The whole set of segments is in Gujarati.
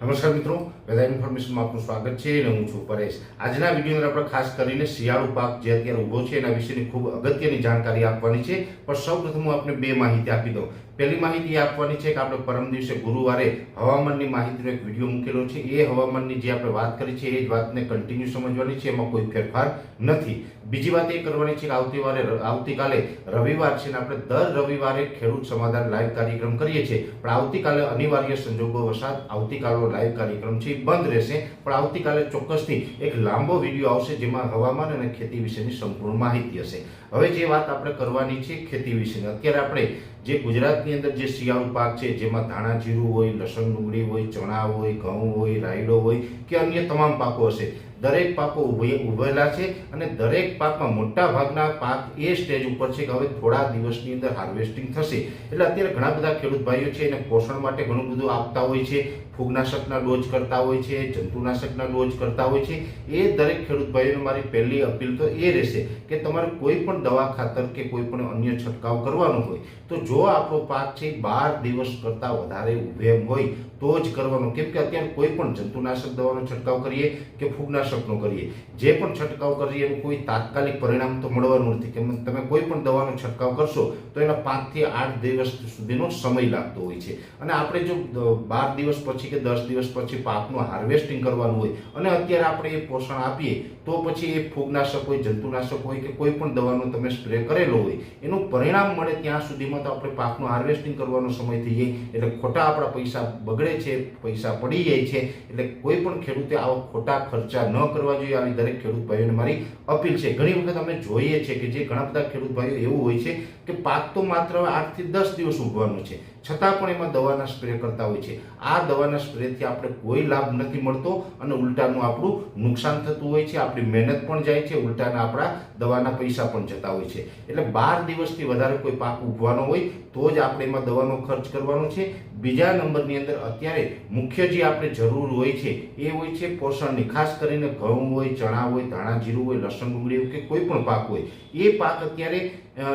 નમસ્કાર મિત્રો, વેધર ઇન્ફોર્મેશનમાં આપનું સ્વાગત છે અને હું છું પરેશ. આજના વિડીયોની આપણે ખાસ કરીને શિયાળુ પાક જે અત્યારે ઊભો છે એના વિશેની ખૂબ અગત્યની જાણકારી આપવાની છે. પણ સૌપ્રથમ હું આપને બે માહિતી આપી દઉં. પહેલી માહિતી આપવાની છે કે આપણે પરમ દિવસે ગુરુવારે હવામાનની માહિતીનો એક વીડિયો મૂકેલો છે. એ હવામાનની જે આપણે વાત કરી છે, એ જ વાતને કન્ટિન્યુ સમજવાની છે. એમાં કોઈ ફેરફાર નથી. બીજી વાત એ કરવાની છે કે આવતીવારે આવતીકાલે રવિવાર છે ને આપણે દર રવિવારે ખેડૂત સમાધાન લાઈવ કાર્યક્રમ કરીએ છીએ. પણ આવતીકાલે અનિવાર્ય સંજોગો વસાત આવતીકાલનો લાઈવ કાર્યક્રમ છે એ બંધ રહેશે. પણ આવતીકાલે ચોક્કસથી એક લાંબો વીડિયો આવશે જેમાં હવામાન અને ખેતી વિશેની સંપૂર્ણ માહિતી હશે. હવે જે વાત આપણે કરવાની છે ખેતી વિશેની, અત્યારે આપણે જે ગુજરાતની અંદર જે શિયાળુ પાક છે, જેમાં ધાણા જીરું હોય, લસણ ડુંગળી હોય, ચણા હોય, ઘઉં હોય, રાયડો હોય કે અન્ય તમામ પાકો હશે દરેક પાકો ઉભે- ઉભેલા છે અને દરેક પાકમાં મોટા ભાગના પાક એ સ્ટેજ ઉપર છે કે હવે થોડા દિવસની અંદર હાર્વેસ્ટિંગ થશે. એટલે અત્યારે ઘણા બધા ખેડૂત ભાઈઓ છે એને પોષણ માટે ઘણું બધું આપતા હોય છે, ફૂગનાશકના ડોઝ કરતા હોય છે, જંતુનાશકના ડોઝ કરતા હોય છે. એ દરેક ખેડૂત ભાઈઓને મારી પહેલી અપીલ તો એ રહેશે કે તમારે કોઈ પણ દવા ખાતર કે કોઈ પણ અન્ય છંટકાવ કરવાનો હોય, તો જો આપણો પાક છે બાર દિવસ કરતાં વધારે ઉભેમ હોય, તો જ કરવાનો. કેમ કે અત્યારે કોઈ પણ જંતુનાશક દવાનો છંટકાવ કરીએ કે ફૂગનાશકનો કરીએ. જે પણ છંટકાવ કરીએ એનું કોઈ તાત્કાલિક પરિણામ તો મળવાનું નથી. કે તમે કોઈ પણ દવાનો છંટકાવ કરશો તો એના પાંચથી આઠ દિવસ સુધીનો સમય લાગતો હોય છે. અને આપણે જો બાર દિવસ પછી કે દસ દિવસ પછી પાકનું હાર્વેસ્ટિંગ કરવાનું હોય અને અત્યારે આપણે એ પોષણ આપીએ તો પછી એ ફૂગનાશક હોય, જંતુનાશક હોય કે કોઈ પણ દવાનો તમે સ્પ્રે કરેલો હોય, એનું પરિણામ મળે ત્યાં સુધીમાં તો આપણે પાકનું હાર્વેસ્ટિંગ કરવાનો સમય થઈ જાય. એટલે ખોટા આપણા પૈસા બગડે છે, પૈસા પડી જાય છે, એટલે કોઈ પણ ખેડૂતે આવા ખોટા ખર્ચા ન કરવા જોઈએ. આવી દરેક ખેડૂત ભાઈઓને મારી અપીલ છે. ઘણી વખત અમે જોઈએ છે કે જે ઘણા બધા ખેડૂત ભાઈઓ એવું હોય છે કે પાક તો માત્ર આઠથી દસ દિવસ ઉગવાનો છે. છતાં પણ એમાં દવાના સ્પ્રે કરતા હોય છે. આ દવાના સ્પ્રેથી આપણે કોઈ લાભ નથી મળતો અને ઉલટાનું આપણું નુકસાન થતું હોય છે, આપણી મહેનત પણ જાય છે, ઉલટાના આપણા દવાના પૈસા પણ જતા હોય છે. એટલે બાર દિવસથી વધારે કોઈ પાક ઉગવાનો હોય તો જ આપણે એમાં દવાનો ખર્ચ કરવાનો છે. બીજા નંબરની અંદર અત્યારે મુખ્ય જે આપણે જરૂર હોય છે, એ હોય છે પોષણની. ખાસ કરીને ઘઉં હોય, ચણા હોય, ધાણા, જીરું હોય, લસણ, ડુંગળી કે કોઈ પણ પાક હોય, એ પાક અત્યારે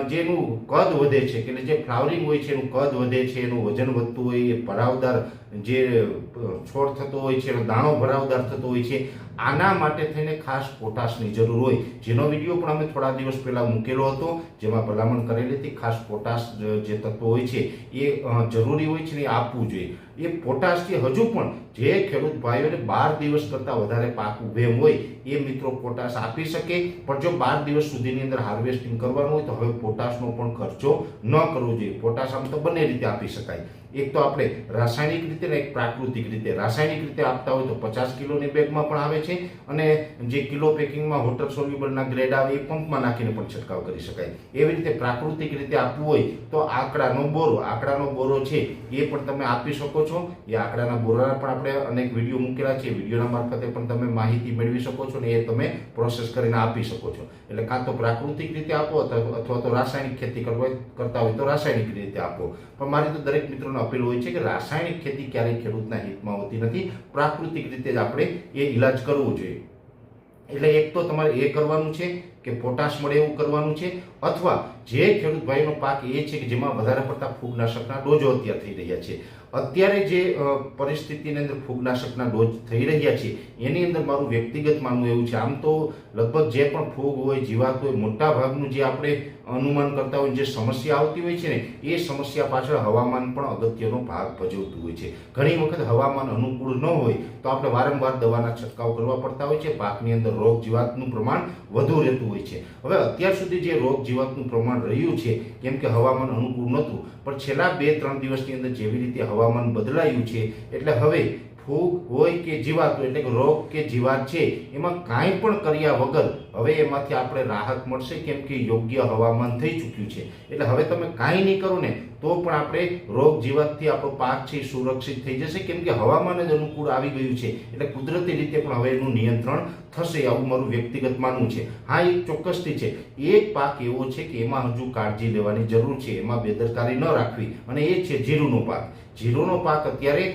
જેનું કદ વધે છે કે જે ફ્લાવરિંગ હોય છે એનું કદ વધે છે, એનું વજન વધતું હોય, એ ભરાવદાર જે છોડ થતો હોય છે, એનો દાણો ભરાવદાર થતો હોય છે આના માટે થઈને ખાસ પોટાશની જરૂર હોય. જેનો વીડિયો પણ અમે થોડા દિવસ પહેલાં મૂકેલો હતો, જેમાં ભલામણ કરેલી હતી, ખાસ પોટાશ જે તત્વો હોય છે, એ જરૂરી હોય છે ને આપવું જોઈએ. એ પોટાશથી હજુ પણ જે ખેડૂત ભાઈઓને બાર દિવસ કરતાં વધારે પાક ઉભે હોય, એ મિત્રો પોટાશ આપી શકે. પણ જો બાર દિવસ સુધીની અંદર હાર્વેસ્ટિંગ કરવાનું હોય, તો હવે પોટાશનો પણ ખર્ચો ન કરવો જોઈએ. પોટાશ આમ તો બંને રીતે આપી શકાય. એક તો આપણે રાસાયણિક રીતે ને એક પ્રાકૃતિક રીતે. રાસાયણિક રીતે આપતા હોય તો પચાસ કિલોની બેગમાં પણ આવે છે અને જે કિલો પેકિંગમાં વોટર સોલ્યુબલના ગ્રેડ આવે, એ પંપમાં નાખીને પણ છંટકાવ કરી શકાય. એવી રીતે પ્રાકૃતિક રીતે આપવું હોય, તો આંકડાનો બોરો આંકડાનો બોરો છે, એ પણ તમે આપી શકો છો. એ આંકડાના બોરાના પણ આપણે અનેક વીડિયો મૂકેલા છે. વિડીયોના મારફતે પણ તમે માહિતી મેળવી શકો છો ને એ તમે પ્રોસેસ કરીને આપી શકો છો. એટલે કાં તો પ્રાકૃતિક રીતે આપો અથવા તો રાસાયણિક ખેતી કરવા, કરતા હોય તો રાસાયણિક રીતે આપો. પણ મારી તો દરેક મિત્રોને અપીલ હોય છે કે રાસાયણિક ખેતી ક્યારેય ખેડૂતના હિતમાં હોતી નથી. પ્રાકૃતિક રીતે જ આપણે એ ઈલાજ કરવો જોઈએ. એટલે એક તો તમારે એ કરવાનું છે કે પોટાશ મળે એવું કરવાનું છે, અથવા જે ખેડૂત ભાઈનો પાક એ છે કે જેમાં વધારે પડતા ફૂગનાશકના ડોઝો અત્યારે થઈ રહ્યા છે. અત્યારે જે પરિસ્થિતિની અંદર ફૂગનાશકના ડોઝ થઈ રહ્યા છે, એની અંદર મારું વ્યક્તિગત માનવું એવું છે. આમ તો લગભગ જે પણ ફૂગ હોય, જીવાત હોય મોટા ભાગનું જે આપણે અનુમાન કરતા હોય જે સમસ્યા આવતી હોય છે ને, એ સમસ્યા પાછળ હવામાન પણ અગત્યનો ભાગ ભજવતું હોય છે. ઘણી વખત હવામાન અનુકૂળ ન હોય તો આપણે વારંવાર દવાના છંટકાવ કરવા પડતા હોય છે. પાકની અંદર રોગ જીવાતનું પ્રમાણ વધુ રહેતું હોય છે. હવે અત્યાર સુધી જે રોગ જીવાતનું પ્રમાણ રહ્યું છે, કેમ કે હવામાન અનુકૂળ નહોતું, પણ છેલ્લા બે ત્રણ દિવસની અંદર જેવી રીતે હવામાન બદલાયું છે, એટલે હવે ફૂગ હોય કે જીવાત, એટલે કે રોગ કે જીવાત છે, એમાં કાંઈ પણ કર્યા વગર હવે એમાંથી આપણે રાહત મળશે કેમ કે યોગ્ય હવામાન થઈ ચૂક્યું છે. એટલે હવે તમે કાંઈ નહીં કરો ને, તો પણ આપણે રોગ જીવાતથી આપણો પાક છે સુરક્ષિત થઈ જશે કેમ કે હવામાન જ અનુકૂળ આવી ગયું છે. એટલે કુદરતી રીતે પણ હવે એનું નિયંત્રણ થશે આવું મારું વ્યક્તિગત માનવું છે. હા, એક ચોક્કસથી છે. એક પાક એવો છે કે એમાં હજુ કાળજી લેવાની જરૂર છે. એમાં બેદરકારી ન રાખવી. અને એ છે જીરુનો પાક. જીરુંનો પાક અત્યારે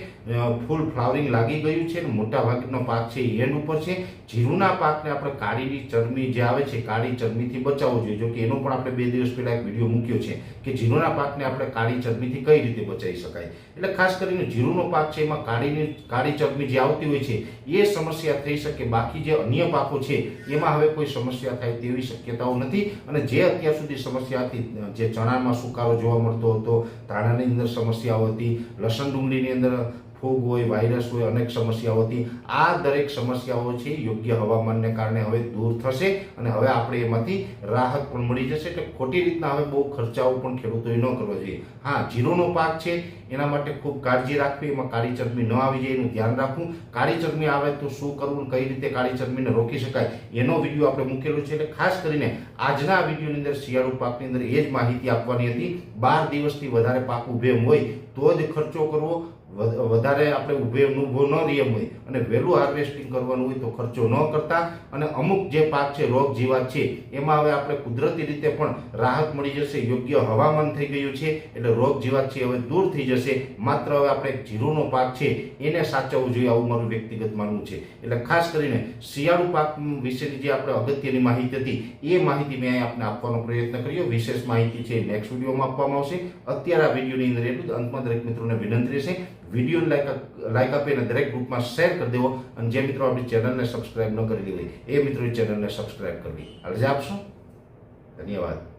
ફૂલ ફ્લાવરિંગ લાગી ગયું છે મોટા ભાગનો પાક છે એન્ડ ઉપર છે. જીરુના પાકને આપણે કાળીની ચરમી જે આવે છે, કાળી ચરમીથી બચાવવો જોઈએ. જો કે એનો પણ આપણે બે દિવસ પહેલાં એક વીડિયો મૂક્યો છે કે જીરુના પાકને આપણે કાળી ચરમીથી કઈ રીતે બચાવી શકાય. એટલે ખાસ કરીને જીરુનો પાક છે, એમાં કાળીની, કાળી ચરમી જે આવતી હોય છે, એ સમસ્યા થઈ શકે. બાકી જે અન્ય પાકો છે, એમાં હવે કોઈ સમસ્યા થાય તેવી શક્યતાઓ નથી. અને જે અત્યાર સુધી સમસ્યા હતી, જે ચણામાં સુકારો જોવા મળતો હતો, ધાણાની અંદર સમસ્યાઓ હતી લસણ ડુંગળીની અંદર ફૂગ હોય વાયરસ હોય, અનેક સમસ્યાઓ હતી. આ દરેક સમસ્યાઓ છે યોગ્ય હવામાનને કારણે હવે દૂર થશે અને હવે આપણે એમાંથી રાહત પણ મળી જશે એટલે ખોટી રીતના હવે બહુ ખર્ચાઓ પણ ખેડૂતોએ ન કરવો જોઈએ. હા, જીરોનો પાક છે, એના માટે ખૂબ કાળજી રાખવી, એમાં કાળી ચરબી ન આવી જાય એનું ધ્યાન રાખવું. કાળી ચરબી આવે તો શું કરવું, કઈ રીતે કાળી ચરબીને રોકી શકાય, એનો વીડિયો આપણે મૂકેલો છે. એટલે ખાસ કરીને આજના વિડીયોની અંદર શિયાળુ પાકની અંદર એ જ માહિતી આપવાની હતી. બાર દિવસથી વધારે પાક ઉભે હોય તો જ ખર્ચો કરવો વધારે આપણે ઉભે ઊભો ન રહીએ હોય. અને વહેલું હાર્વેસ્ટિંગ કરવાનું હોય તો ખર્ચો ન કરતા. અને અમુક જે પાક છે, રોગ જીવાત છે, એમાં હવે આપણે કુદરતી રીતે પણ રાહત મળી જશે, યોગ્ય હવામાન થઈ ગયું છે, એટલે રોગ જીવાત છે હવે દૂર થઈ જશે. માત્ર હવે આપણે જીરુનો પાક છે, એને સાચવવું જોઈએ આવું મારું વ્યક્તિગત માનવું છે. એટલે ખાસ કરીને શિયાળુ પાક વિશેની જે આપણે અગત્યની માહિતી હતી, એ માહિતી મેં આપને આપવાનો પ્રયત્ન કર્યો. વિશેષ માહિતી છે નેક્સ્ટ વિડીયોમાં આપવામાં આવશે. અત્યારે આ વિડીયોની અંદર એટલું અંતમાં દરેક મિત્રોને વિનંતી રહેશે. વીડિયો લાઈક લાઈક આપી અને દરેક ગ્રુપમાં શેર કરી દેવો અને જે મિત્રો આપણી ચેનલને સબસ્ક્રાઈબ ન કરેલી હોય, એ મિત્રો ચેનલને સબસ્ક્રાઈબ કરવી અરજી આપશો? ધન્યવાદ.